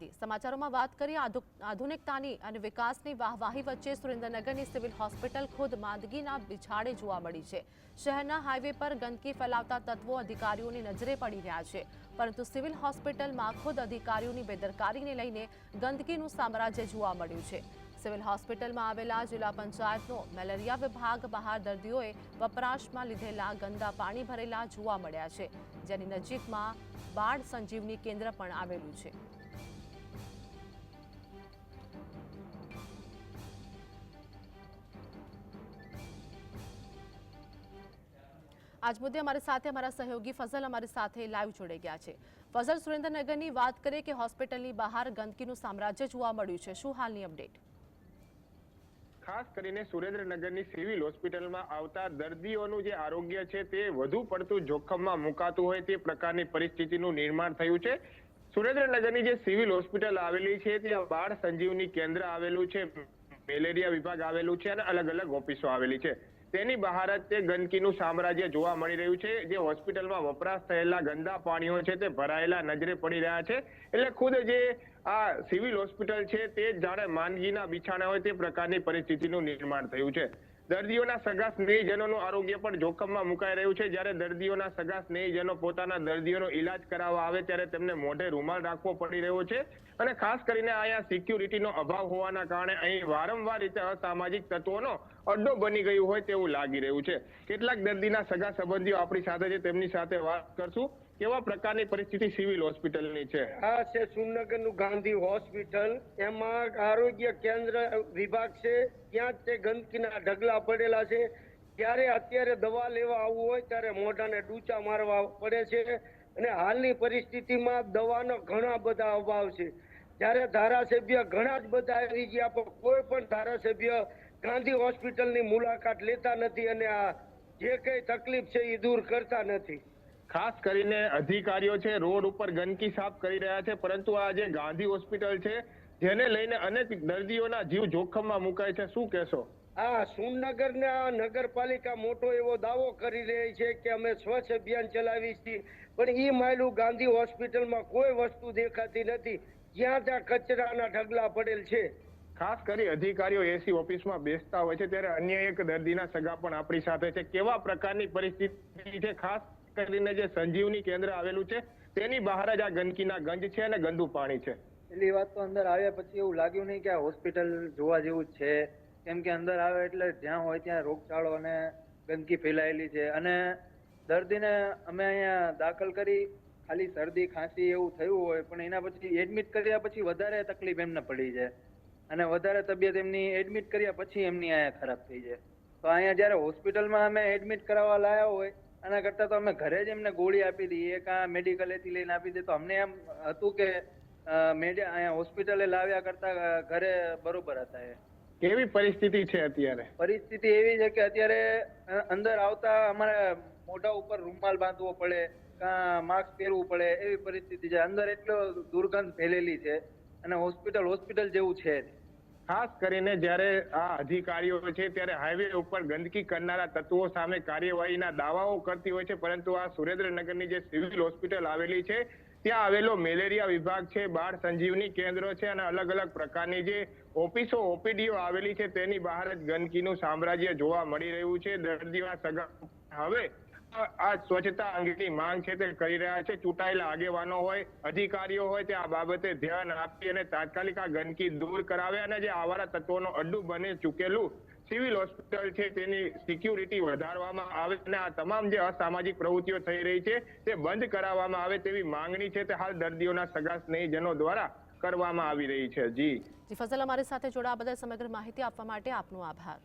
ભારતી સમાચારોમાં વાત કરીએ, આધુ- આધુનિકતાની અને વિકાસની વાહવાહી વચ્ચે સુરેન્દ્રનગરની સિવિલ હોસ્પિટલ ખુદ માંદગીના બિછાડે જોવા મળી છે. શહેરના હાઈવે પર ગંદકી ફેલાવતા તત્વો અધિકારીઓની નજરે પડી રહ્યા છે. પરંતુ સિવિલ હોસ્પિટલમાં ખુદ અધિકારીઓની બેદરકારીને લઈને ગંદકીનું સામ્રાજ્ય જોવા મળ્યું છે. સિવિલ હોસ્પિટલમાં આવેલા જિલ્લા પંચાયતનો મેલેરિયા વિભાગ બહાર દર્દીઓએ વપરાશમાં લીધેલા ગંદા પાણી ભરેલા જોવા મળ્યા છે. જેની નજીકમાં બાળ સંજીવની કેન્દ્ર પણ આવેલું છે. આજ મુદ્દે અમારી સાથે અમારા સહયોગી ફઝલ અમારી સાથે લાઈવ જોડાઈ ગયા છે. ફઝલ, સુરેન્દ્રનગરની વાત કરીએ કે હોસ્પિટલની બહાર ગંદકીનું સામ્રાજ્ય જોવા મળ્યું છે. શું હાલની અપડેટ? ખાસ કરીને સુરેન્દ્રનગરની સિવિલ હોસ્પિટલમાં આવતા દર્દીઓનું જે આરોગ્ય છે તે વધુ પડતું જોખમમાં મુકાતું હોય તે પ્રકારની પરિસ્થિતિનું નિર્માણ થયું છે. સુરેન્દ્રનગરની જે સિવિલ હોસ્પિટલ આવેલી છે, ત્યાં બાળ સંજીવની કેન્દ્ર આવેલું છે. મેલેરિયા વિભાગ આવેલું છે અને અલગ અલગ ઓફિસો આવેલી છે. તેની બહાર જ તે ગંદકીનું સામ્રાજ્ય જોવા મળી રહ્યું છે. જે હોસ્પિટલમાં વપરાશ થયેલા ગંદા પાણીઓ છે તે ભરાયેલા નજરે પડી રહ્યા છે. એટલે ખુદ જે આ સિવિલ હોસ્પિટલ છે તે જાણે માંદગીના બિછાણા હોય તે પ્રકારની પરિસ્થિતિનું નિર્માણ થયું છે. દર્દીઓના સગા સ્નેહીજનોનું આરોગ્ય પણ જોખમમાં મુકાઈ રહ્યું છે. જ્યારે દર્દીઓના સગા સ્નેહીજનો પોતાના દર્દીઓનો ઈલાજ કરાવવા આવે ત્યારે તેમને મોઢે રૂમાલ રાખવો પડી રહ્યો છે અને ખાસ કરીને અહીંયા સિક્યુરિટીનો અભાવ હોવાના કારણે અહીં વારંવાર રીતે અસામાજિક તત્વોનો અડ્ડો બની ગયું હોય તેવું લાગી રહ્યું છે. કેટલાક દર્દીના સગા સંબંધીઓ આપણી સાથે છે, તેમની સાથે વાત કરશું. કેવા પ્રકારની પરિસ્થિતિ સિવિલ હોસ્પિટલની છે? આ છે સુરનગરનું ગાંધી હોસ્પિટલ. એમાં આરોગ્ય કેન્દ્ર વિભાગ છે. ત્યાં તે ગંદકીના ઢગલા પડેલા છે. ત્યારે અત્યારે દવા લેવા આવવું હોય ત્યારે મોઢાને ડૂચા મારવા પડે છે અને હાલની પરિસ્થિતિમાં દવાનો ઘણા બધા અભાવ છે. ત્યારે ધારાસભ્ય ઘણા જ બધા આવી ગયા, પણ કોઈ પણ ધારાસભ્ય ગાંધી હોસ્પિટલની મુલાકાત લેતા નથી અને આ જે કઈ તકલીફ છે એ દૂર કરતા નથી. ખાસ કરીને અધિકારીઓ છે રોડ ઉપર ગંદકી સાફ કરી રહ્યા છે પરંતુ આ જે ગાંધી હોસ્પિટલ છે જેને લઈને અનેક દર્દીઓના જીવ જોખમમાં મુકાય છે શું કહેશો? આ સુરનગરના નગરપાલિકા મોટો એવો દાવો કરી રહી છે કે અમે સ્વચ્છ અભિયાન ચલાવી છીએ પણ એ માયલું ગાંધી હોસ્પિટલમાં કોઈ વસ્તુ દેખાતી નથી જ્યાં ત્યાં કચરાના ઢગલા પડેલ છે. ખાસ કરી અધિકારીઓ એસી ઓફિસમાં બેસતા હોય છે ત્યારે અન્ય એક દર્દીના સગા પણ આપણી સાથે છે. કેવા પ્રકારની પરિસ્થિતિ છે? ખાસ કરીને જે સંજીવની કેન્દ્ર આવેલું છે, તેની બહાર જ આ ગંદકીના ગંજ છે અને ગંદુ પાણી છે. એટલી વાત તો અંદર આવ્યા પછી એવું લાગ્યું નહીં કે આ હોસ્પિટલ જોવા જેવું છે. કેમ કે અંદર આવે એટલે જ્યાં હોય ત્યાં રોગચાળો અને ગંદકી ફેલાયેલી છે. અને દર્દીને અમે અહીંયા દાખલ કરી, ખાલી શરદી, ખાંસી એવું થયું હોય, પણ એના પછી એડમિટ કર્યા પછી વધારે તકલીફ એમને પડી છે. અને વધારે તબિયત એમની એડમિટ કર્યા પછી એમની અહીંયા ખરાબ થઈ છે. તો અહીંયા જ્યારે હોસ્પિટલમાં અમે એડમિટ કરાવવા લાયા હોય આના કરતા તો અમે ઘરે જ એમને ગોળી આપી દઈએ કાં મેડિકલેથી લઈને આપી દે તો અમને એમ હતું કે અહીંયા હોસ્પિટલે લાવ્યા કરતા ઘરે બરોબર હતા એ. કેવી પરિસ્થિતિ છે અત્યારે? પરિસ્થિતિ એવી છે કે અત્યારે અંદર આવતા અમારે મોઢા ઉપર રૂમાલ બાંધવો પડે કાં માસ્ક પહેરવું પડે એવી પરિસ્થિતિ છે. અંદર એટલો દુર્ગંધ ફેલેલી છે. અને હોસ્પિટલ હોસ્પિટલ જેવું છે ખાસ કરીને જ્યારે આ અધિકારીઓ છે ત્યારે હાઈવે ઉપર ગંદકી કરનારા તત્વો સામે કાર્યવાહીના દાવાઓ કરતી હોય છે, પરંતુ આ સુરેન્દ્રનગરની જે સિવિલ હોસ્પિટલ આવેલી છે, ત્યાં આવેલો મેલેરિયા વિભાગ છે, બાળ સંજીવની કેન્દ્રો છે અને અલગ અલગ પ્રકારની જે ઓફિસો, ઓપીડીઓ આવેલી છે, તેની બહાર જ ગંદકીનું સામ્રાજ્ય જોવા મળી રહ્યું છે. દર્દીઓના સગા હવે આ સ્વચ્છતા અંગેની માંગ છે તે કરી રહ્યા છે. ચૂંટાયેલા આગેવાનો હોય, અધિકારીઓ હોય, તે આ બાબતે ધ્યાન આપી અને તાત્કાલિક આ ગંદકી દૂર કરાવે અને જે આવારા તત્વોનો અડ્ડું બની ચૂકેલું સિવિલ હોસ્પિટલ છે તેની સિક્યુરિટી વધારવામાં આવે અને આ તમામ જે અસામાજિક પ્રવૃત્તિઓ થઈ રહી છે તે બંધ કરાવવામાં આવે તેવી માંગણી છે તે હાલ દર્દીઓના સગા સ્નેહીજનો દ્વારા કરવામાં આવી રહી છે. જી, ફઝલ, અમારી સાથે જોડાવા બદલ સમગ્ર માહિતી આપવા માટે આપનો આભાર.